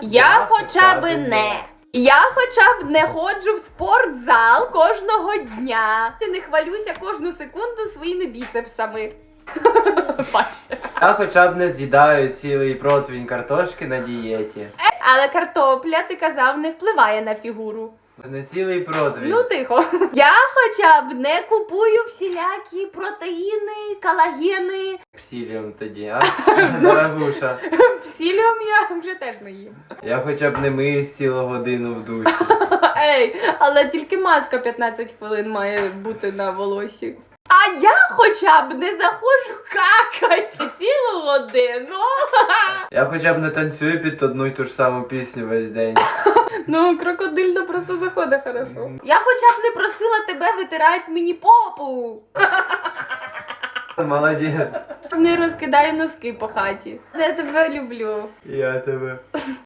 Я хоча би не. Я хоча б не ходжу в спортзал кожного дня. І не хвалюся кожну секунду своїми біцепсами. Я хоча б не з'їдаю цілий противень картошки на дієті. Але картопля, ти казав, не впливає на фігуру. Не цілий противень. Ну тихо. Я хоча б не купую всілякі протеїни, колагени. Псіліум тоді, а? Дорогуша. Псіліум я вже теж не їм. Я хоча б не миюсь цілу годину в душі. Ей, але тільки маска 15 хвилин має бути на волосі. А я хоча б не заходжу какати цілу годину. Я хоча б не танцюю під одну й ту ж саму пісню весь день. Ну, крокодильно просто заходить хорошо. Я хоча б не просила тебе витирати мені попу. Молодець. Не розкидай носки по хаті. Я тебе люблю. Я тебе.